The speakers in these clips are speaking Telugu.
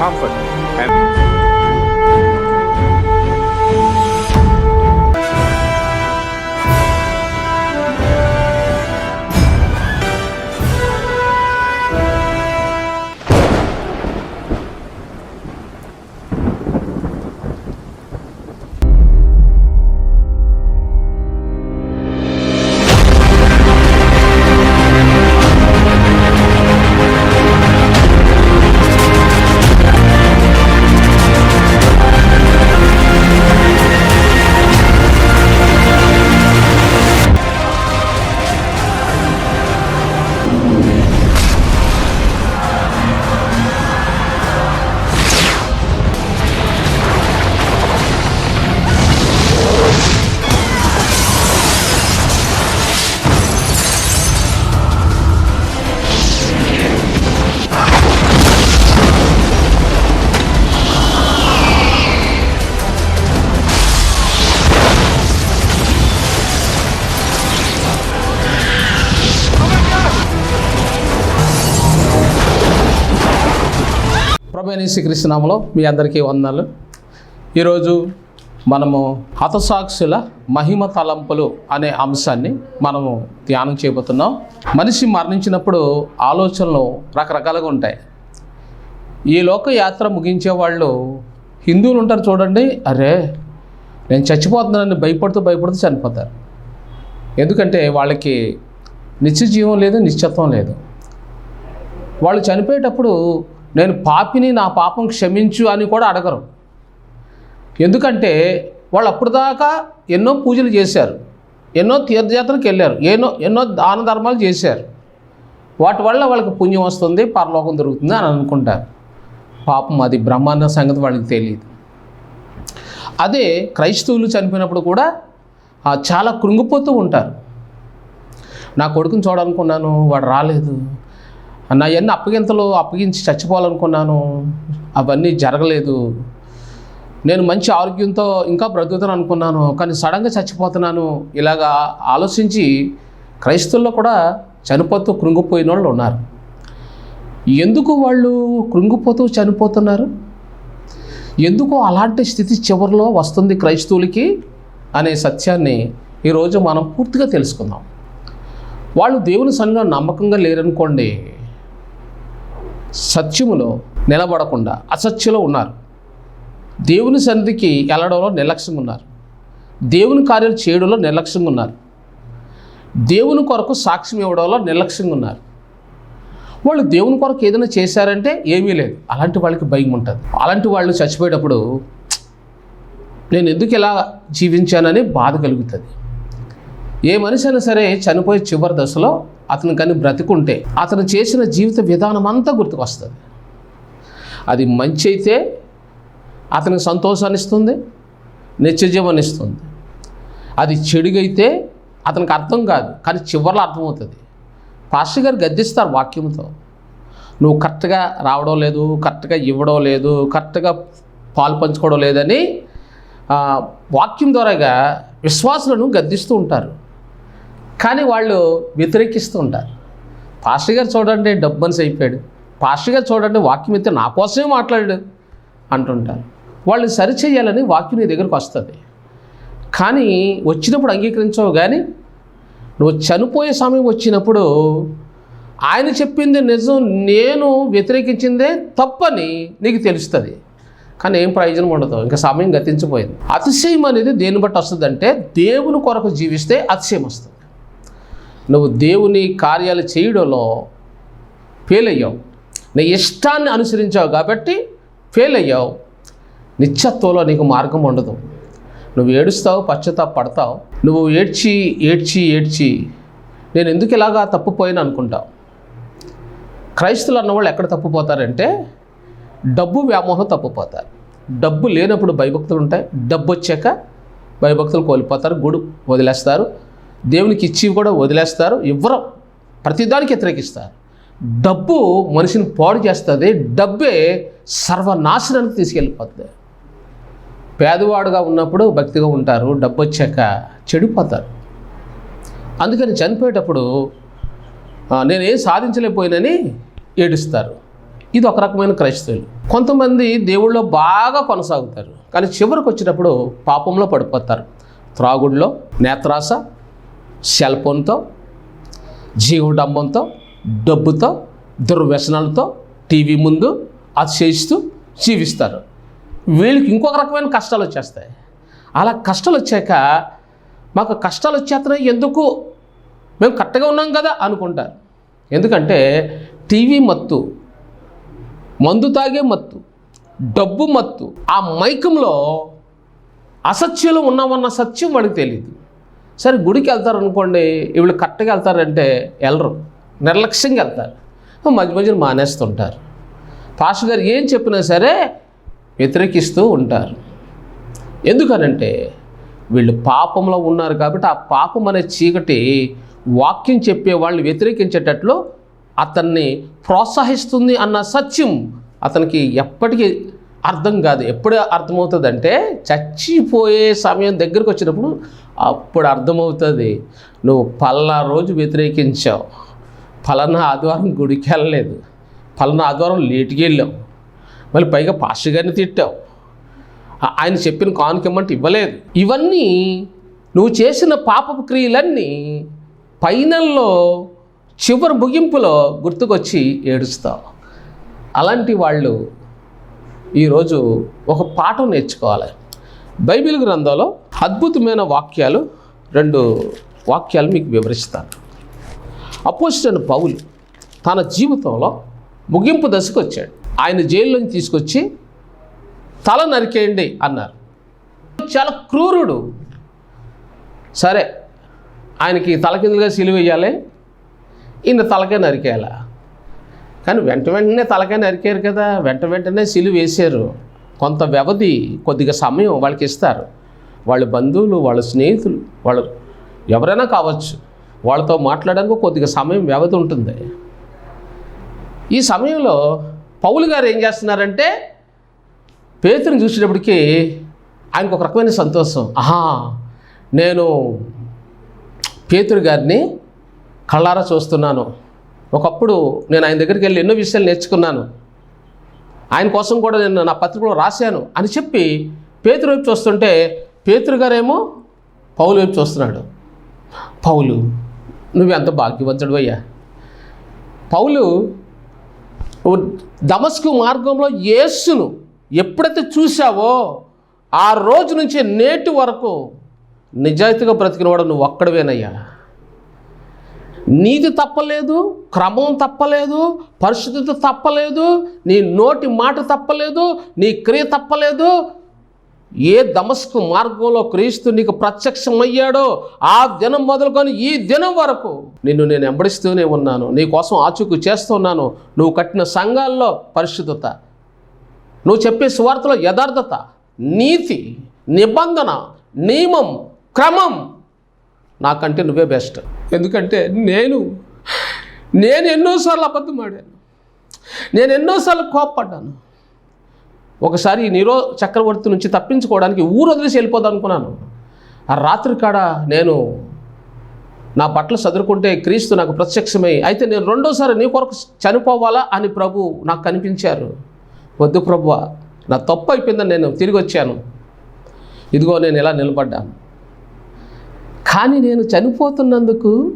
comfort. And ప్రభైన శ్రీకృష్ణనామలో మీ అందరికీ వందనాలు. ఈరోజు మనము హతసాక్షుల మహిమ తలంపులు అనే అంశాన్ని మనము ధ్యానం చేయబోతున్నాం. మనిషి మరణించినప్పుడు ఆలోచనలు రకరకాలుగా ఉంటాయి. ఈ లోక యాత్ర ముగించే వాళ్ళు హిందువులు ఉంటారు చూడండి అరే నేను చచ్చిపోతున్నానని భయపడుతూ భయపడుతూ చనిపోతారు. ఎందుకంటే వాళ్ళకి నిత్య జీవం లేదు నిశ్చత్వం లేదు. వాళ్ళు చనిపోయేటప్పుడు నేను పాపిని నా పాపం క్షమించు అని కూడా అడగరు. ఎందుకంటే వాళ్ళు అప్పుడు దాకా ఎన్నో పూజలు చేశారు. ఎన్నో తీర్థయాత్రలకు వెళ్ళారు. ఎన్నో ఎన్నో దాన ధర్మాలు చేశారు. వాటి వల్ల వాళ్ళకి పుణ్యం వస్తుంది పరలోకం దొరుకుతుంది అని అనుకుంటారు. పాపం అది బ్రహ్మాండ సంగతి వాళ్ళకి తెలియదు. అదే క్రైస్తవులు చనిపోయినప్పుడు కూడా చాలా కృంగిపోతూ ఉంటారు. నా కొడుకుని చూడాలనుకున్నాను వాడు రాలేదు. నా ఎన్ని అప్పగింతలు అప్పగించి చచ్చిపోవాలనుకున్నాను అవన్నీ జరగలేదు. నేను మంచి ఆరోగ్యంతో ఇంకా బ్రతుకుతాను అనుకున్నాను కానీ సడన్గా చచ్చిపోతున్నాను. ఇలాగా ఆలోచించి క్రైస్తవుల్లో కూడా చనిపోతూ కృంగిపోయిన వాళ్ళు ఉన్నారు. ఎందుకు వాళ్ళు కృంగిపోతూ చనిపోతున్నారు? ఎందుకు అలాంటి స్థితి చివరిలో వస్తుంది క్రైస్తవులకి అనే సత్యాన్ని ఈరోజు మనం పూర్తిగా తెలుసుకుందాం. వాళ్ళు దేవుని సన్నిలో నమ్మకంగా లేరనుకోండి సత్యములో నిలబడకుండా అసత్యలో ఉన్నారు. దేవుని సన్నిధికి వెళ్ళడంలో నిర్లక్ష్యంగా ఉన్నారు దేవుని కార్యాలు చేయడంలో నిర్లక్ష్యంగా ఉన్నారు దేవుని కొరకు సాక్ష్యం ఇవ్వడంలో నిర్లక్ష్యంగా ఉన్నారు వాళ్ళు దేవుని కొరకు ఏదైనా చేశారంటే ఏమీ లేదు. అలాంటి వాళ్ళకి భయం ఉంటుంది. అలాంటి వాళ్ళు చచ్చిపోయేటప్పుడు నేను ఎందుకు ఇలా జీవించానని బాధ కలుగుతుంది. ఏ మనిషి అయినా సరే చనిపోయే చివరి దశలో అతను కానీ బ్రతికుంటే అతను చేసిన జీవిత విధానం అంతా గుర్తుకొస్తుంది. అది మంచి అయితే అతనికి సంతోషాన్ని ఇస్తుంది నిత్యజీవాన్ని ఇస్తుంది. అది చెడుగైతే అతనికి అర్థం కాదు కానీ చివరిలో అర్థమవుతుంది. పాస్టర్ గారు గద్దిస్తారు వాక్యంతో. నువ్వు కరెక్ట్గా రావడం లేదు కరెక్ట్గా ఇవ్వడం లేదు కరెక్ట్గా పాలు పంచుకోవడం లేదని వాక్యం ద్వారాగా విశ్వాసులను గద్దిస్తూ ఉంటారు. కానీ వాళ్ళు వ్యతిరేకిస్తూ ఉంటారు. పాస్టర్ గారు చూడండి డబ్బన్స్ అయిపోయాడు. పాస్టర్ గారు చూడండి వాక్యం అయితే నా కోసమే మాట్లాడాడు అంటుంటారు. వాళ్ళు సరిచేయాలని వాక్యం నీ దగ్గరకు వస్తుంది. కానీ వచ్చినప్పుడు అంగీకరించవు కానీ నువ్వు చనిపోయే సమయం వచ్చినప్పుడు ఆయన చెప్పింది నిజం నేను వ్యతిరేకించిందే తప్పని నీకు తెలుస్తుంది. కానీ ఏం ప్రయోజనం ఉండదు ఇంకా సమయం గతించిపోయింది. అతిశయం అనేది దేన్ని బట్టి వస్తుందంటే దేవుని కొరకు జీవిస్తే అతిశయం వస్తుంది. నువ్వు దేవుని కార్యాలు చేయడంలో ఫెయిల్ అయ్యావు నీ ఇష్టాన్ని అనుసరించావు కాబట్టి ఫెయిల్ అయ్యావు నిత్యత్వంలో నీకు మార్గం ఉండదు. నువ్వు ఏడుస్తావు పశ్చాత్తాప పడతావు. నువ్వు ఏడ్చి ఏడ్చి ఏడ్చి నేను ఎందుకు ఇలాగా తప్పుపోయాను అనుకుంటావు క్రైస్తులు అన్నవాళ్ళు ఎక్కడ తప్పుపోతారంటే డబ్బు వ్యామోహం తప్పుపోతారు. డబ్బు లేనప్పుడు భయభక్తులు ఉంటాయి. డబ్బు వచ్చాక భయభక్తులు కోల్పోతారు గుడు వదిలేస్తారు. దేవునికి ఇచ్చి కూడా వదిలేస్తారు. ఇవ్వరు ప్రతిదానికి వ్యతిరేకిస్తారు. డబ్బు మనిషిని పాడు చేస్తుంది. డబ్బే సర్వనాశనానికి తీసుకెళ్ళిపోతుంది. పేదవాడుగా ఉన్నప్పుడు భక్తిగా ఉంటారు. డబ్బు వచ్చాక చెడిపోతారు. అందుకని చనిపోయేటప్పుడు నేనేం సాధించలేకపోయినని ఏడుస్తారు. ఇది ఒక రకమైన క్రైస్తవులు. కొంతమంది దేవుళ్ళో బాగా కొనసాగుతారు. కానీ చివరికి వచ్చినప్పుడు పాపంలో పడిపోతారు. త్రాగుడిలో నేత్రాస సెల్ ఫోన్తో జీవడంబంతో డబ్బుతో దుర్వ్యసనాలతో టీవీ ముందు అది చేయిస్తూ జీవిస్తారు. వీళ్ళకి ఇంకొక రకమైన కష్టాలు వచ్చేస్తాయి. అలా కష్టాలు వచ్చాక మాకు కష్టాలు వచ్చేస్తున్నాయి ఎందుకు? మేము కరెక్ట్గా ఉన్నాం కదా అనుకుంటారు. ఎందుకంటే టీవీ మత్తు మందు తాగే మత్తు డబ్బు మత్తు ఆ మైకంలో అసత్యంలో ఉన్నామన్న సత్యం వాడికి తెలియదు సరే గుడికి వెళ్తారు అనుకోండి వీళ్ళు కరెక్ట్గా వెళ్తారంటే వెళ్ళరు నిర్లక్ష్యంగా వెళ్తారు. మధ్య మధ్యన మానేస్తుంటారు. పాస్టర్ గారు ఏం చెప్పినా సరే వ్యతిరేకిస్తూ ఉంటారు. ఎందుకనంటే వీళ్ళు పాపంలో ఉన్నారు కాబట్టి ఆ పాపం అనే చీకటి వాక్యం చెప్పే వాళ్ళని వ్యతిరేకించేటట్లు అతన్ని ప్రోత్సహిస్తుంది అన్న సత్యం అతనికి ఎప్పటికీ అర్థం కాదు. ఎప్పుడు అర్థమవుతుందంటే చచ్చిపోయే సమయం దగ్గరకు వచ్చినప్పుడు అప్పుడు అర్థమవుతుంది. నువ్వు పలానా రోజు వ్యతిరేకించావు. ఫలానా ఆదివారం గుడికి వెళ్ళలేదు. ఫలానా ఆదివారం లేటుకి వెళ్ళావు. మళ్ళీ పైగా పాస్టర్ గారిని తిట్టావు. ఆయన చెప్పిన కానుకమ్మంటే ఇవ్వలేదు. ఇవన్నీ నువ్వు చేసిన పాపపు క్రియలన్నీ ఫైనల్లో చివరి ముగింపులో గుర్తుకొచ్చి ఏడుస్తావు. అలాంటి వాళ్ళు ఈరోజు ఒక పాఠం నేర్చుకోవాలి. బైబిల్ గ్రంథంలో అద్భుతమైన వాక్యాలు రెండు వాక్యాలు మీకు వివరిస్తాను. అపోజిట్ పౌలు తన జీవితంలో ముగింపు దశకు వచ్చాడు. ఆయన జైల్లోని తీసుకొచ్చి తల నరికేయండి అన్నారు. చాలా క్రూరుడు. సరే ఆయనకి తలకిందులుగా సిలువ వేయాలి ఈయన తలకే నరికేయాలా? కానీ వెంట వెంటనే తలకాయ నరికారు కదా. వెంట వెంటనే సిలువ వేసారు కొంత వ్యవధి కొద్దిగా సమయం వాళ్ళకి ఇస్తారు. వాళ్ళ బంధువులు వాళ్ళ స్నేహితులు వాళ్ళు ఎవరైనా కావచ్చు వాళ్ళతో మాట్లాడడానికి కొద్దిగా సమయం వ్యవధి ఉంటుంది. ఈ సమయంలో పౌలు గారు ఏం చేస్తున్నారంటే పేతుని చూసేటప్పటికి ఆయనకు ఒక రకమైన సంతోషం. ఆహా నేను పేతురు గారిని కళ్ళారా చూస్తున్నాను. ఒకప్పుడు నేను ఆయన దగ్గరికి వెళ్ళి ఎన్నో విషయాలు నేర్చుకున్నాను. ఆయన కోసం కూడా నేను నా పత్రికలో రాశాను అని చెప్పి పేతురు వైపు చూస్తుంటే పేతురు గారేమో పౌలు వైపు చూస్తున్నాడు. పౌలు నువ్వెంత భాగ్యవంతుడు అయ్యా. పౌలు దమస్కు మార్గంలో యేసును ఎప్పుడైతే చూసావో ఆ రోజు నుంచి నేటి వరకు నిజాయితీగా బ్రతికినవాడు నువ్వు ఒక్కడవేనయ్యా. నీతి తప్పలేదు క్రమం తప్పలేదు పరిశుద్ధత తప్పలేదు నీ నోటి మాట తప్పలేదు నీ క్రియ తప్పలేదు. ఏ దమస్కు మార్గంలో క్రీస్తు నీకు ప్రత్యక్షమయ్యాడో ఆ దినం మొదలుకొని ఈ దినం వరకు నిన్ను నేను ఎంబడిస్తూనే ఉన్నాను. నీ కోసం ఆచూకు చేస్తున్నాను. నువ్వు కట్టిన సంఘాల్లో పరిశుద్ధత. నువ్వు చెప్పే సువార్తలో యథార్థత నీతి నిబంధన నియమం క్రమం నాకంటే నువ్వే బెస్ట్. ఎందుకంటే నేను నేను ఎన్నోసార్లు అబద్ధం ఆడాను. నేను ఎన్నోసార్లు కోప్పడ్డాను. ఒకసారి నీరో చక్రవర్తి నుంచి తప్పించుకోవడానికి ఊరు వదిలేసి వెళ్ళిపోదాం అనుకున్నాను. ఆ రాత్రి కాడ నేను నా బట్టలు చదువుకుంటే క్రీస్తు నాకు ప్రత్యక్షమై అయితే నేను రెండోసారి నీ కొరకు చనిపోవాలా అని ప్రభు నాకు కనిపించారు. వద్దు ప్రభువ నా తప్పు అయిపోయిందని నేను తిరిగి వచ్చాను. ఇదిగో నేను ఇలా నిలబడ్డాను. కానీ నేను చనిపోతున్నందుకు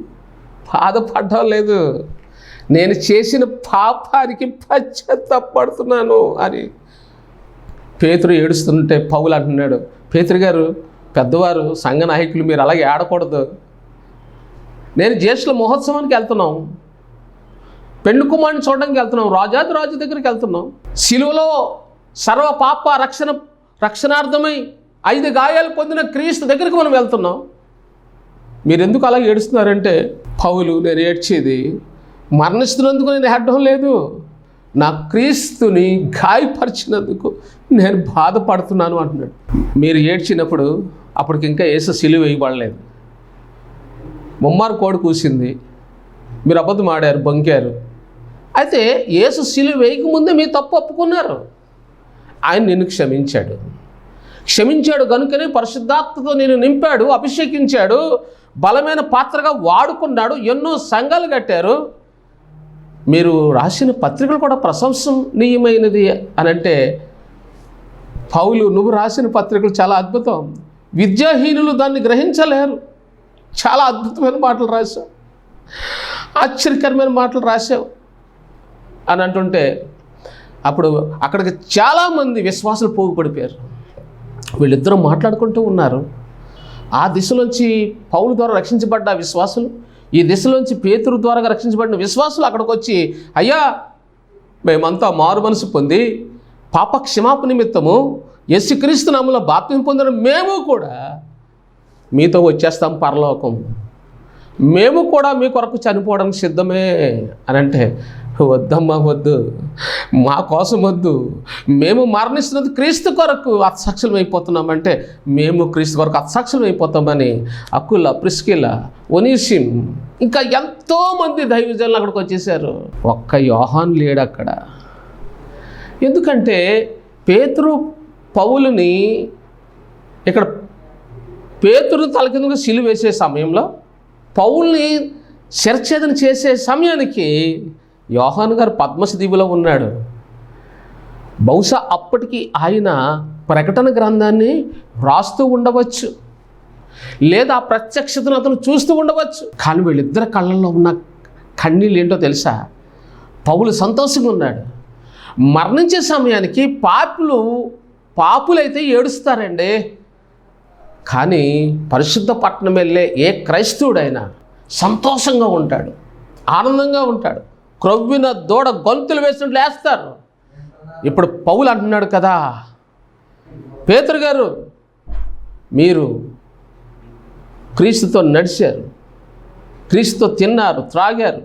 బాధపడడం లేదు. నేను చేసిన పాపానికి పశ్చాత్తపడుతున్నాను అని పేతురు ఏడుస్తుంటే పౌలు అంటున్నాడు. పేతురు గారు పెద్దవారు సంఘ నాయకులు మీరు అలాగే ఆడకూడదు. నేను జ్యేష్ఠుల మహోత్సవానికి వెళ్తున్నాం. పెండు కుమారుని చూడడానికి వెళ్తున్నాం. రాజాది రాజు దగ్గరికి వెళ్తున్నాం. సిలువలో సర్వ పాప రక్షణ రక్షణార్థమై ఐదు గాయాలు పొందిన క్రీస్తు దగ్గరికి మనం వెళ్తున్నాం. మీరు ఎందుకు అలా ఏడుస్తున్నారంటే పౌలు నేను ఏడ్చేది మరణిస్తున్నందుకు నేను ఏడడం లేదు. నా క్రీస్తుని గాయపరిచినందుకు నేను బాధపడుతున్నాను అంటున్నాడు. మీరు ఏడ్చినప్పుడు అప్పటికి ఇంకా ఏసు సిలువ వేయబడలేదు ముమ్మారు కోడి కూసింది. మీరు అబద్ధం ఆడారు బొంకారు. అయితే ఏసు సిలువ వేయకముందే మీ తప్పు ఒప్పుకున్నారు. ఆయన నిన్ను క్షమించాడు. క్షమించాడు కనుకనే పరిశుద్ధాత్మతో నేను నింపాడు అభిషేకించాడు. బలమైన పాత్రగా వాడుకున్నాడు. ఎన్నో సంఘాలు కట్టారు. మీరు రాసిన పత్రికలు కూడా ప్రశంసనీయమైనది అని అంటే పౌలు నువ్వు రాసిన పత్రికలు చాలా అద్భుతం. విద్యాహీనులు దాన్ని గ్రహించలేరు. చాలా అద్భుతమైన మాటలు రాశావు. ఆశ్చర్యకరమైన మాటలు రాశావు. అని అంటుంటే అప్పుడు అక్కడికి చాలామంది విశ్వాసులు పోగుపడిపోయారు. వీళ్ళిద్దరూ మాట్లాడుకుంటూ ఉన్నారు. ఆ దిశలోంచి పౌలు ద్వారా రక్షించబడ్డ విశ్వాసులు ఈ దిశలోంచి పేతురు ద్వారా రక్షించబడిన విశ్వాసులు అక్కడికి వచ్చి అయ్యా మేమంతా మారు మనసు పొంది పాప క్షమాపణ నిమిత్తము యేసుక్రీస్తు నామములో బాప్తిం పొందిన మేము కూడా మీతో వచ్చేస్తాం పరలోకం. మేము కూడా మీ కొరకు చనిపోవడానికి సిద్ధమే అని అంటే వద్దమ్మా వద్దు. మా కోసం వద్దు. మేము మరణిస్తున్నది క్రీస్తు కొరకు అత్సాక్షులం అయిపోతున్నామంటే మేము క్రీస్తు కొరకు అత్సాక్షులం అయిపోతామని అక్కుల ప్రిస్కిల ఒనీసిన్ ఇంకా ఎంతోమంది దైవజనులు అక్కడికి వచ్చేసారు. ఒక్క యోహాన్ లేడు అక్కడ. ఎందుకంటే పేతురు పౌలుని ఇక్కడ పేతురు తలకిందుగా సిలు వేసే సమయంలో పౌల్ని శరచ్ఛేదన చేసే సమయానికి యోహాన్ గారు పద్మశ ఉన్నాడు. బహుశా అప్పటికి ఆయన ప్రకటన గ్రంథాన్ని రాస్తూ ఉండవచ్చు. లేదా ప్రత్యక్షతను అతను చూస్తూ ఉండవచ్చు. కానీ వీళ్ళిద్దరి కళ్ళల్లో ఉన్న కన్నీళ్ళు ఏంటో తెలుసా? పౌలు సంతోషంగా ఉన్నాడు. మరణించే సమయానికి పాపులు పాపులైతే ఏడుస్తారండి. కానీ పరిశుద్ధ పట్టణం వెళ్ళే ఏ క్రైస్తవుడైనా సంతోషంగా ఉంటాడు ఆనందంగా ఉంటాడు. క్రొవ్విన దూడ గొంతులు వేసినట్లు వేస్తారు. ఇప్పుడు పౌలు అంటున్నాడు కదా పేతురు గారు మీరు క్రీస్తుతో నడిచారు క్రీస్తుతో తిన్నారు త్రాగారు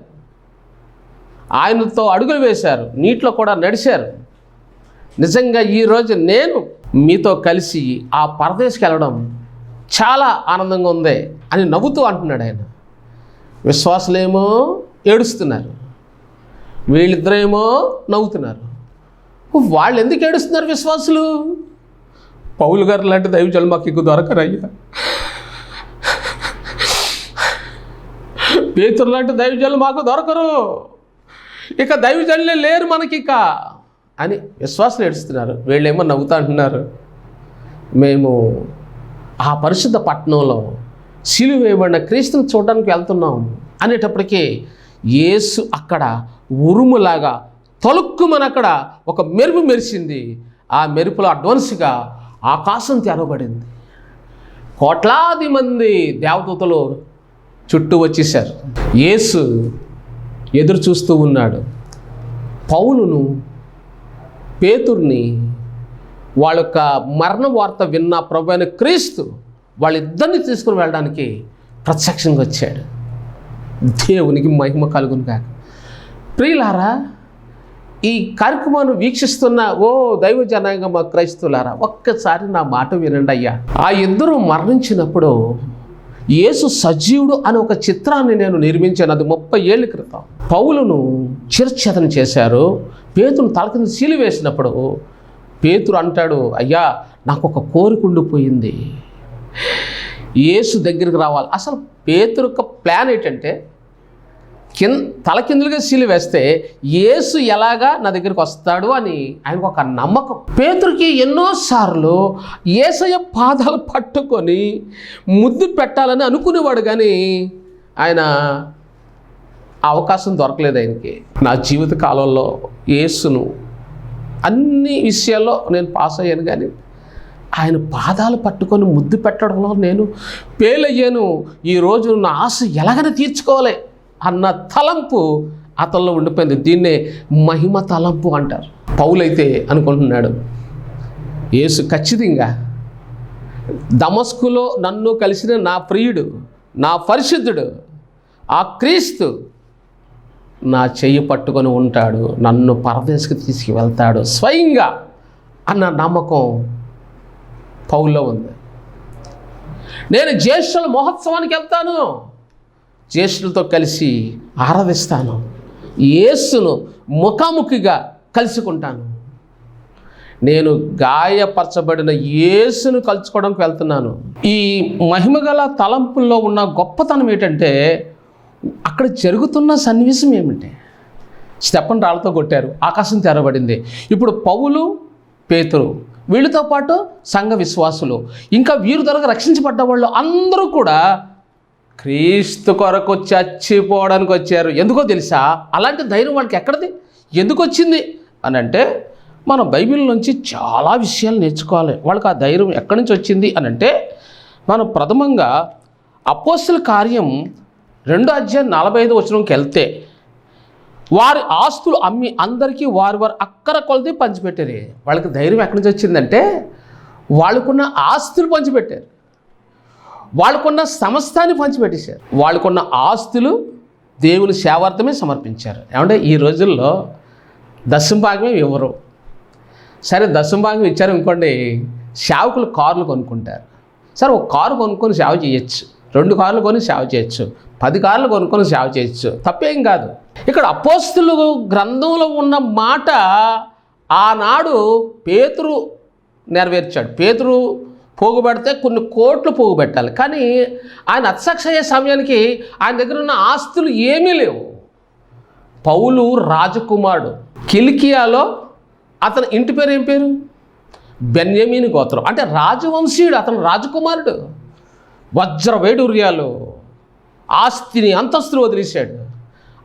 ఆయనతో అడుగులు వేశారు నీటిలో కూడా నడిచారు. నిజంగా ఈరోజు నేను మీతో కలిసి ఆ పరదేశకి వెళ్ళడం చాలా ఆనందంగా ఉంది అని నవ్వుతూ అంటున్నాడు ఆయన. విశ్వాసులేమో ఏడుస్తున్నారు. వీళ్ళిద్దరేమో నవ్వుతున్నారు. వాళ్ళు ఎందుకు ఏడుస్తున్నారు విశ్వాసులు? పౌలు గారు లాంటి దైవజలు మాకు ఇంకో దొరకరయ్యా. పేతురు లాంటి దైవజలు మాకు దొరకరు. ఇక దైవజనులే లేరు మనకి ఇక అని విశ్వాసులు ఏడుస్తున్నారు. వీళ్ళేమో నవ్వుతా అంటున్నారు. మేము ఆ పరిశుద్ధ పట్టణంలో సిలువ వేయబడిన క్రీస్తుని చూడడానికి వెళ్తున్నాం అనేటప్పటికీ యేసు అక్కడ ఉరుములాగా తొలుక్కుమని అక్కడ ఒక మెరుపు మెరిసింది. ఆ మెరుపులో అడ్వాన్స్గా ఆకాశం తెరవబడింది. కోట్లాది మంది దేవదూతలు చుట్టూ వచ్చేసారు యేసు ఎదురు చూస్తూ ఉన్నాడు. పౌలును పేతుర్ని వాళ్ళ యొక్క మరణ వార్త విన్న ప్రభు అయిన క్రీస్తు వాళ్ళిద్దరిని తీసుకుని వెళ్ళడానికి ప్రత్యక్షంగా వచ్చాడు. దేవునికి మహిమ కలుగును కాక ప్రియులారా ఈ కార్యక్రమాన్ని వీక్షిస్తున్న ఓ దైవ జనాంగం క్రైస్తులారా ఒక్కసారి నా మాట వినండి అయ్యా. ఆ ఇద్దరు మరణించినప్పుడు యేసు సజీవుడు అనే ఒక చిత్రాన్ని నేను నిర్మించాను అది ముప్పై ఏళ్ళ క్రితం. పౌలను చిరచ్ఛేదన చేశారు పేతును తలకింద సీలు వేసినప్పుడు పేతురు అంటాడు అయ్యా నాకు ఒక కోరిక ఉండిపోయింది. యేసు దగ్గరికి రావాలి. అసలు పేతురు యొక్క ప్లాన్ ఏంటంటే కింద తలకిందులుగా శీలు వేస్తే యేసు ఎలాగా నా దగ్గరికి వస్తాడు అని ఆయనకు ఒక నమ్మకం. పేతురికి ఎన్నోసార్లు ఏసయ్య పాదాలు పట్టుకొని ముద్దు పెట్టాలని అనుకునేవాడు కానీ ఆయన అవకాశం దొరకలేదు ఆయనకి. నా జీవిత కాలంలో యేసును అన్ని విషయాల్లో నేను పాస్ అయ్యాను కానీ ఆయన పాదాలు పట్టుకొని ముద్దు పెట్టడంలో నేను పేలయ్యాను ఈరోజు నా ఆశ ఎలాగైనా తీర్చుకోవాలి. అన్న తలంపు అతనిలో ఉండిపోయింది. దీన్నే మహిమ తలంపు అంటారు. పౌలైతే అనుకుంటున్నాడు యేసు ఖచ్చితంగా దమస్కులో నన్ను కలిసిన నా ప్రియుడు నా పరిశుద్ధుడు ఆ క్రీస్తు నా చెయ్యి పట్టుకొని ఉంటాడు నన్ను పరదేశకు తీసుకువెళ్తాడు స్వయంగా అన్న నమ్మకం పౌల్లో ఉంది. నేను జ్యేష్ఠుల మహోత్సవానికి వెళ్తాను. జ్యేష్ఠులతో కలిసి ఆరాధిస్తాను. యేసును ముఖాముఖిగా కలుసుకుంటాను. నేను గాయపరచబడిన యేసును కలుసుకోవడానికి వెళ్తున్నాను. ఈ మహిమగల తలంపుల్లో ఉన్న గొప్పతనం ఏంటంటే అక్కడ జరుగుతున్న సన్నివేశం ఏమిటి? స్టెప్పన్ రాళ్ళతో కొట్టారు ఆకాశం తెరబడింది ఇప్పుడు పౌలు పేతురు వీళ్ళతో పాటు సంఘ విశ్వాసులు ఇంకా వీరు ద్వారా రక్షించబడ్డ వాళ్ళు అందరూ కూడా క్రీస్తు కొరకు చచ్చిపోవడానికి వచ్చారు. ఎందుకో తెలుసా? అలాంటి ధైర్యం వాళ్ళకి ఎక్కడిది? ఎందుకు వచ్చింది? అని అంటే మనం బైబిల్ నుంచి చాలా విషయాలు నేర్చుకోవాలి. వాళ్ళకి ఆ ధైర్యం ఎక్కడి నుంచి వచ్చింది? అని అంటే మనం ప్రథమంగా అపోస్తుల కార్యం రెండో అధ్యాయం నలభై ఐదు వచనంకి వెళ్తే వారి ఆస్తులు అమ్మి అందరికీ వారి వారు అక్కర కొలది పంచిపెట్టారు. వాళ్ళకి ధైర్యం ఎక్కడి నుంచి వచ్చిందంటే వాళ్ళకున్న ఆస్తులు పంచిపెట్టారు. వాళ్ళకున్న సమస్తాన్ని పంచిపెట్టేశారు. వాళ్ళకున్న ఆస్తులు దేవుని సేవార్థమే సమర్పించారు. ఏమంటే ఈ రోజుల్లో దశంభాగమే ఇవ్వరు సరే దశంభాగం ఇచ్చారు అనుకోండి సేవకులు కార్లు కొనుక్కుంటారు. సరే ఒక కారు కొనుక్కొని సేవ చేయొచ్చు. రెండు కార్లు కొని సేవ చేయొచ్చు. పది కార్లు కొనుక్కొని సేవ చేయొచ్చు. తప్పేం కాదు. ఇక్కడ అపోస్తులు గ్రంథంలో ఉన్న మాట ఆనాడు పేతురు నెరవేర్చాడు. పేతురు పోగుపెడితే కొన్ని కోట్లు పోగుబెట్టాలి కానీ ఆయన అత్సక్ష అయ్యే సమయానికి ఆయన దగ్గర ఉన్న ఆస్తులు ఏమీ లేవు. పౌలు రాజకుమారుడు కిలికియాలో అతని ఇంటి పేరు ఏం పేరు? బెన్యమీని గోత్రం. అంటే రాజవంశీయుడు అతను రాజకుమారుడు. వజ్ర వేడుర్యాలు. ఆస్తిని అంతస్తులు వదిలేశాడు.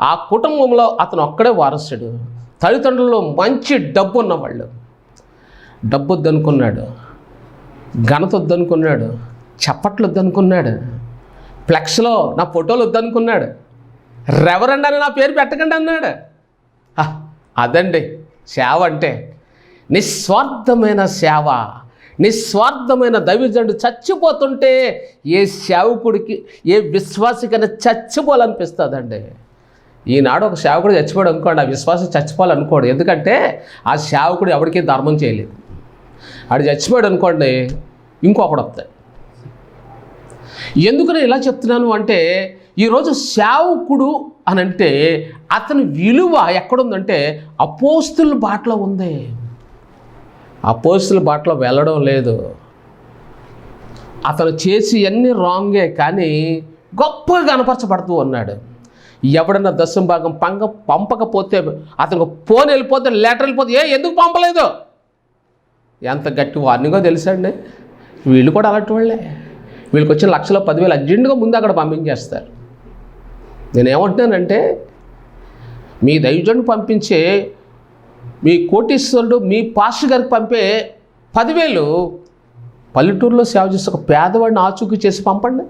ఆ కుటుంబంలో అతను ఒక్కడే వారసుడు. తల్లిదండ్రుల్లో మంచి డబ్బు ఉన్నవాళ్ళు డబ్బు వద్దనుకున్నాడు ఘనత వద్దనుకున్నాడు చప్పట్లు వద్దనుకున్నాడు ఫ్లెక్స్లో నా ఫోటోలు వద్దనుకున్నాడు రెవరండ్ అని నా పేరు పెట్టకండి అన్నాడు. అదండి సేవ అంటే నిస్వార్థమైన సేవ నిస్వార్థమైన దైవజనుడు చచ్చిపోతుంటే ఏ సేవకుడికి ఏ విశ్వాసికైనా చచ్చిపోవాలనిపిస్తుందండి. ఈనాడు ఒక సేవకుడు చచ్చిపోడు అనుకోండి ఆ విశ్వాసం చచ్చిపోవాలనుకోడు. ఎందుకంటే ఆ సేవకుడు ఎవరికీ ధర్మం చేయలేదు. ఆడు చచ్చిపోయాడు అనుకోండి ఇంకొకడు వస్తాయి. ఎందుకు నేను ఇలా చెప్తున్నాను అంటే ఈరోజు సేవకుడు అని అంటే అతని విలువ ఎక్కడుందంటే అపోస్తుల బాటలో ఉంది. అపోస్తుల బాటలో వెళ్ళడం లేదు. అతను చేసి అన్ని రాంగే కానీ గొప్పగా కనపరచబడుతూ ఉన్నాడు. ఎవడన్నా దశం భాగం పంగ పంపకపోతే అతనికి ఫోన్ వెళ్ళిపోతే లెటర్ వెళ్ళిపోతే ఏ ఎందుకు పంపలేదు? ఎంత గట్టి వార్నింగో తెలుసండి. వీళ్ళు కూడా అలాంటి వాళ్ళే. వీళ్ళకి వచ్చిన లక్షలో పదివేలు అర్జెంటుగా ముందు అక్కడ పంపించేస్తారు. నేనేమంటున్నానంటే మీ దైవజనుడు పంపించే మీ కోటీశ్వరుడు మీ పాస్టర్ గారికి పంపే పదివేలు పల్లెటూరులో సేవ చేస్తే ఒక పేదవాడిని ఆచూకీ చేసి పంపండి.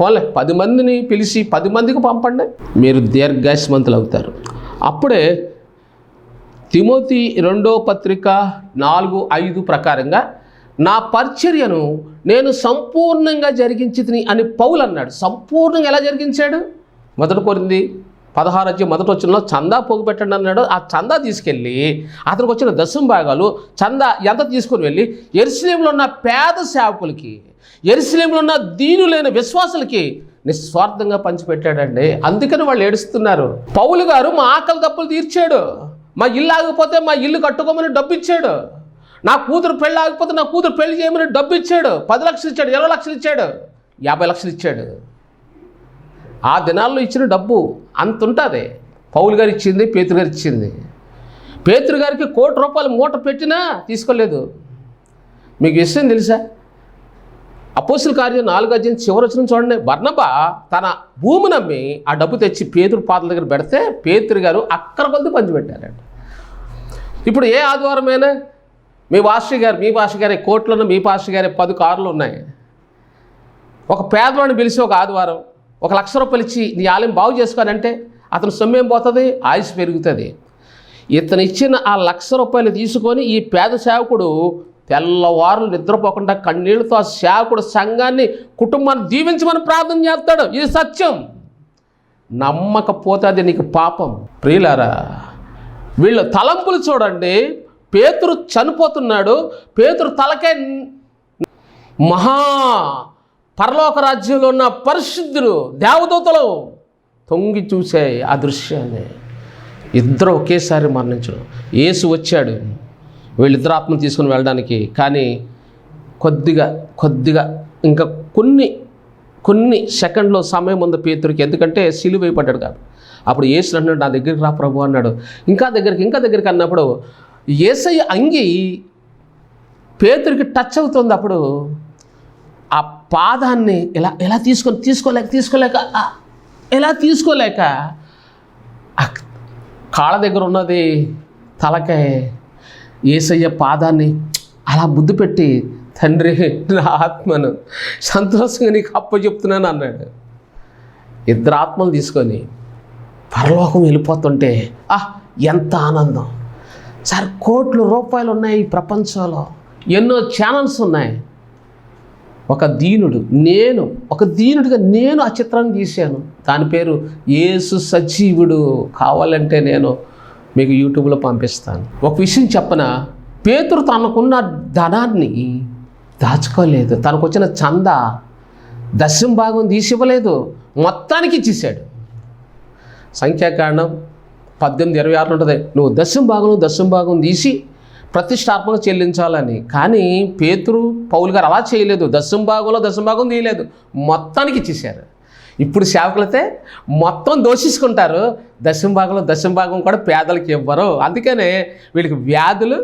పోలే పది మందిని పిలిచి పది మందికి పంపండి. మీరు దీర్ఘాయుష్మంతులు అవుతారు. అప్పుడే తిమోతి రెండో పత్రిక నాలుగు ఐదు ప్రకారంగా నా పరిచర్యను నేను సంపూర్ణంగా జరిగించి అని పౌలు అన్నాడు. సంపూర్ణంగా ఎలా జరిగించాడు? మొదట కోరింది పదహారు వచ్చి మొదటి వచ్చినలో చందా పోగు పెట్టండి అన్నాడు. ఆ చందా తీసుకెళ్ళి అతనికి వచ్చిన దశం భాగాలు చందా ఎంత తీసుకొని వెళ్ళి ఎరుసలేంలో ఉన్న పేద సేవకులకి ఎరుసలేంలో ఉన్న దీనులైన విశ్వాసులకి నిస్వార్థంగా పంచిపెట్టాడండి. అందుకని వాళ్ళు ఏడుస్తున్నారు. పౌలు గారు మా ఆకలి తప్పులు తీర్చాడు. మా ఇల్లు ఆగిపోతే మా ఇల్లు కట్టుకోమని డబ్బు ఇచ్చాడు నా కూతురు పెళ్ళి ఆగిపోతే నా కూతురు పెళ్ళి చేయమని డబ్బు ఇచ్చాడు పది లక్షలు ఇచ్చాడు ఇరవై లక్షలు ఇచ్చాడు. యాభై లక్షలు ఇచ్చాడు. ఆ దినాల్లో ఇచ్చిన డబ్బు అంత ఉంటుంది. పౌలు గారు ఇచ్చింది పేతురు గారు ఇచ్చింది. పేతురు గారికి కోటి రూపాయలు మూట పెట్టినా తీసుకోలేదు. మీకు విషయం తెలుసా? అపోసుల కార్యం నాలుగు అధ్యయనం చివరి వచ్చిన చూడండి. బర్ణబ తన భూమిని నమ్మి ఆ డబ్బు తెచ్చి పేతురు పాతల దగ్గర పెడితే పేతురు గారు అక్కడ కొద్ది పంచిపెట్టారండి ఇప్పుడు ఏ ఆదివారమైనా మీ పాస్టర్ గారు మీ పాస్టర్ గారి కోట్లను మీ పాస్టర్ గారి పది కార్లు ఉన్నాయి. ఒక పేదవాడిని పిలిచి ఒక ఆదివారం ఒక లక్ష రూపాయలు ఇచ్చి నీ ఆలయం బాగు చేసుకోనంటే అతను సొమ్మేం పోతుంది? ఆయుష్ పెరుగుతుంది. ఇతను ఇచ్చిన ఆ లక్ష రూపాయలు తీసుకొని ఈ పేద సేవకుడు తెల్లవారులు నిద్రపోకుండా కన్నీళ్ళతో ఆ సేవకుడు సంఘాన్ని కుటుంబాన్ని దీవించమని ప్రార్థన చేస్తాడు. ఇది సత్యం. నమ్మకపోతే అది నీకు పాపం. ప్రియులారా వీళ్ళ తలంపులు చూడండి. పేతురు చనిపోతున్నాడు. పేతురు తలకే మహా పరలోక రాజ్యంలో ఉన్న పరిశుద్ధులు దేవదూతలు తొంగి చూసే ఆ దృశ్యాన్ని. ఇద్దరు ఒకేసారి మరణించడం. యేసు వచ్చాడు. వీళ్ళిద్దరు ఆత్మను తీసుకుని వెళ్ళడానికి. కానీ కొద్దిగా కొద్దిగా ఇంకా కొన్ని కొన్ని సెకండ్లో సమయం ఉంది పేతురికి. ఎందుకంటే సిలువ అయిపడ్డాడు కాదు. అప్పుడు ఏసు అన్నాడు నా దగ్గరికి రా ప్రభు అన్నాడు. ఇంకా దగ్గరికి ఇంకా దగ్గరికి అన్నప్పుడు ఏసయ్య అంగి పేతురికి టచ్ అవుతుంది అప్పుడు. ఆ పాదాన్ని ఇలా ఎలా తీసుకొని తీసుకోలేక తీసుకోలేక ఎలా తీసుకోలేక కాళ్ళ దగ్గర ఉన్నది తలకాయ ఏసయ్య పాదాన్ని అలా ముద్దు పెట్టి తండ్రి నా ఆత్మను సంతోషంగా నీకు అప్ప చెప్తున్నాను అన్నాడు. ఇద్దరు ఆత్మలు తీసుకొని పరలోకం వెళ్ళిపోతుంటే ఆహ్ ఎంత ఆనందం! సార్ కోట్ల రూపాయలు ఉన్నాయి ఈ ప్రపంచంలో. ఎన్నో ఛానల్స్ ఉన్నాయి. ఒక దీనుడు నేను ఒక దీనుడిగా నేను ఆ చిత్రాన్ని తీశాను. దాని పేరు ఏసు సజీవుడు కావాలంటే నేను మీకు యూట్యూబ్లో పంపిస్తాను. ఒక విషయం చెప్పన? పేతురు తనకున్న ధనాన్ని దాచుకోలేదు. తనకు వచ్చిన చంద దశం భాగం తీసి ఇవ్వలేదు మొత్తానికి ఇచ్చేసాడు. సంఖ్యాకారణం పద్దెనిమిది ఇరవై ఆరులో ఉంటుంది. నువ్వు దశం భాగం దశం భాగం తీసి ప్రతిష్టాత్మక చెల్లించాలని. కానీ పేతురు పౌలు గారు అలా చేయలేదు. దశం భాగంలో దశం భాగం తీయలేదు. మొత్తానికి ఇచ్చేసారు. ఇప్పుడు సేవకులైతే మొత్తం దోషించుకుంటారు. దశం భాగంలో దశం భాగం కూడా పేదలకు ఇవ్వరు. అందుకనే వీళ్ళకి వ్యాధులు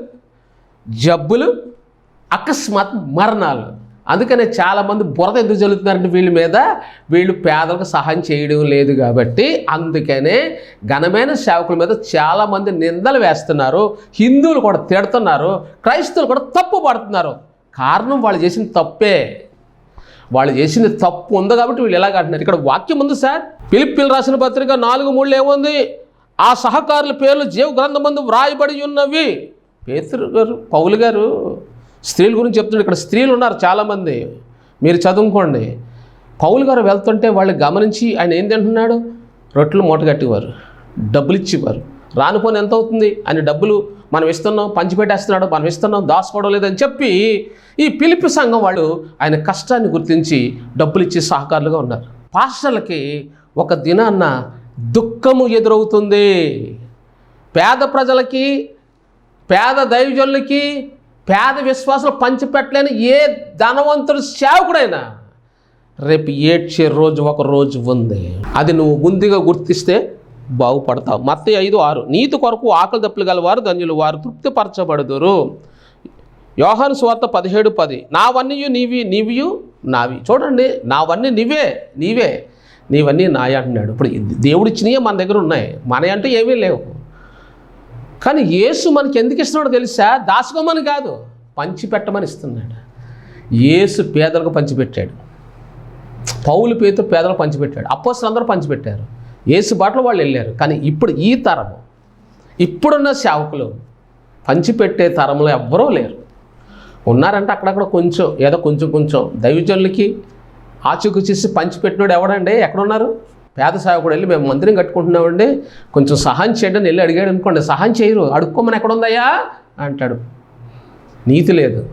జబ్బులు అకస్మాత్ మరణాలు. అందుకనే చాలామంది బురద ఎందుకు జల్లుతున్నారంటే వీళ్ళ మీద వీళ్ళు పేదలకు సహాయం చేయడం లేదు కాబట్టి అందుకనే ఘనమైన సేవకుల మీద చాలామంది నిందలు వేస్తున్నారు. హిందువులు కూడా తిడుతున్నారు. క్రైస్తవులు కూడా తప్పు పడుతున్నారు. కారణం వాళ్ళు చేసిన తప్పే. వాళ్ళు చేసిన తప్పు ఉంది కాబట్టి వీళ్ళు ఎలాగ అంటున్నారు. ఇక్కడ వాక్యం ఉంది సార్. పిలిపిల్ రాసిన పత్రిక నాలుగు మూడు ఏముంది? ఆ సహకారుల పేర్లు జీవ గ్రంథమందు వ్రాయబడి ఉన్నవి. పేతురు గారు పౌలు గారు స్త్రీల గురించి చెప్తున్నాడు ఇక్కడ స్త్రీలు ఉన్నారు చాలామంది. మీరు చదువుకోండి. పౌలు గారు వెళ్తుంటే వాళ్ళు గమనించి ఆయన ఏం తింటున్నాడు? రొట్టెలు మూటగట్టేవారు డబ్బులు ఇచ్చేవారు. రానుపోని ఎంత అవుతుంది? ఆయన డబ్బులు మనం ఇస్తున్నాం పంచిపెట్టేస్తున్నాడు మనం ఇస్తున్నాం దాచుకోవడం లేదని చెప్పి ఈ పిలిపి సంఘం వాళ్ళు ఆయన కష్టాన్ని గుర్తించి డబ్బులు ఇచ్చే సహకారులుగా ఉన్నారు. పాస్టర్లకి ఒక దినాన్న దుఃఖము ఎదురవుతుంది. పేద ప్రజలకి పేద దైవజనులకి పేద విశ్వాసాలు పంచిపెట్టలేని ఏ ధనవంతుడు సేవకుడైనా రేపు ఏడ్చే రోజు ఒక రోజు ఉంది. అది నువ్వు ముందుగా గుర్తిస్తే బాగుపడతావు. మత్త ఐదు ఆరు. నీతి కొరకు ఆకలి దప్పులు గలవారు ధన్యులు వారు తృప్తిపరచబడుదురు. యోహాను స్వార్త పదిహేడు పది. నావన్నీయు నీవి నీవియు నావి. చూడండి నావన్నీ నీవే నీవే నీవన్నీ నాయ అంటున్నాడు. ఇప్పుడు దేవుడు మన దగ్గర ఉన్నాయి. మన అంటే ఏమీ లేవు. కానీ యేసు మనకి ఎందుకు ఇస్తున్నాడు తెలుసా? దాచుకోమని కాదు. పంచిపెట్టమని ఇస్తున్నాడు. యేసు పేదలకు పంచిపెట్టాడు. పౌలు పేరుతో పేదలకు పంచిపెట్టాడు. అపోస్తులు అందరూ పంచిపెట్టారు. యేసు బాటలో వాళ్ళు వెళ్ళారు. కానీ ఇప్పుడు ఈ తరము ఇప్పుడున్న సేవకులు పంచిపెట్టే తరంలో ఎవ్వరూ లేరు. ఉన్నారంటే అక్కడక్కడ కొంచెం ఏదో కొంచెం కొంచెం దైవజనులకి ఆచూకు చేసి పంచిపెట్టినోడు ఎవడండి? ఎక్కడున్నారు? పేద సేవకుడు వెళ్ళి మేము మందిరం కట్టుకుంటున్నామండి. కొంచెం సహాయం చేయండి అని వెళ్ళి అడిగాడు అనుకోండి. సహాయం చేయరు. అడుక్కోమని ఎక్కడుందయ్యా? అంటాడు. నీతి లేదు.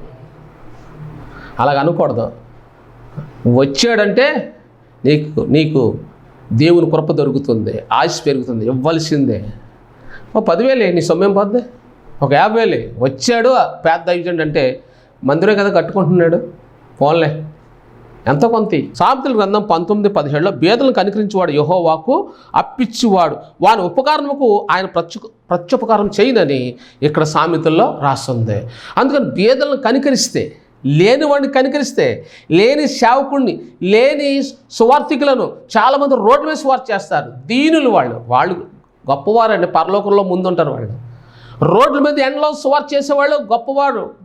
అలాగ అనకూడదు. వచ్చాడంటే నీకు నీకు దేవుని కృప దొరుకుతుంది ఆశ పెరుగుతుంది ఇవ్వాల్సిందే. ఓ పదివేలే నీ సొమ్మేం పోద్ది? ఒక యాభై వేలే వచ్చాడు పెద్ద పేద అంటే మందిరే కదా కట్టుకుంటున్నాడు? ఫోన్లే ఎంతో కొంత. సామెతల గ్రంథం పంతొమ్మిది పదిహేడులో బేదలను కనికరించేవాడు యహోవాకు అప్పిచ్చువాడు. వాని ఉపకారముకు ఆయన ప్రత్యు ప్రత్యుపకారం చేయనని ఇక్కడ సామెతల్లో రాస్తుంది అందుకని బేదలను కనికరిస్తే లేని వాడిని కనికరిస్తే లేని సేవకుడిని లేని సువార్థికులను చాలామంది రోడ్డు మీద సువార్త చేస్తారు. దీనులు వాళ్ళు. వాళ్ళు గొప్పవారండి. పరలోకంలో ముందుంటారు వాళ్ళు. రోడ్ల మీద ఎండలో సువార్త చేసేవాళ్ళు గొప్పవారు.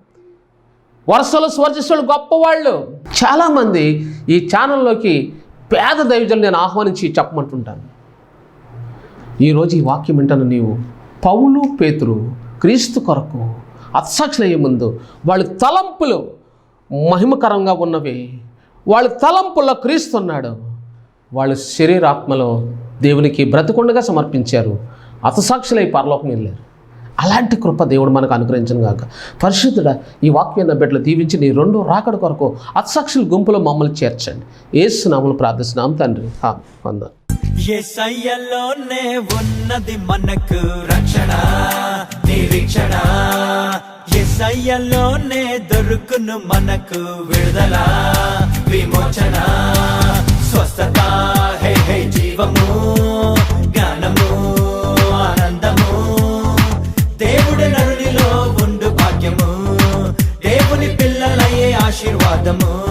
వరుసలో సువార్త చేసేవాళ్ళు గొప్పవాళ్ళు. చాలామంది ఈ ఛానల్లోకి పేద దైవజనులు నేను ఆహ్వానించి చెప్పమంటుంటాను. ఈరోజు ఈ వాక్యం వింటాను నీవు పౌలు పేతురు క్రీస్తు కొరకు అత్సాక్షులయ్యే ముందు వాళ్ళ తలంపులు మహిమకరంగా ఉన్నవి. వాళ్ళ తలంపుల్లో క్రీస్తున్నాడు వాళ్ళ శరీరాత్మలో దేవునికి బ్రతికొండగా సమర్పించారు. అతసాక్షులై పరలోకం వెళ్ళారు అలాంటి కృప దేవుడు మనకు అనుగ్రహించను గాక. పరిశుద్ధుడ ఈ వాక్యాన్ని బిడ్డలు దీవించి నీ రెండు రాకడ కొరకు అత్సాక్షుల గుంపులో మమ్మల్ని చేర్చండి. ఏసునామలు ప్రార్థిస్తున్నాం తండ్రి. వందరు ఎసయ్యలోనే ఉన్నది మనకు రక్షణ నిరీక్షణ. ఎసయ్యలోనే దొరుకును మనకు విడుదల విమోచన. స్వస్థత హే హే జీవము. da mão.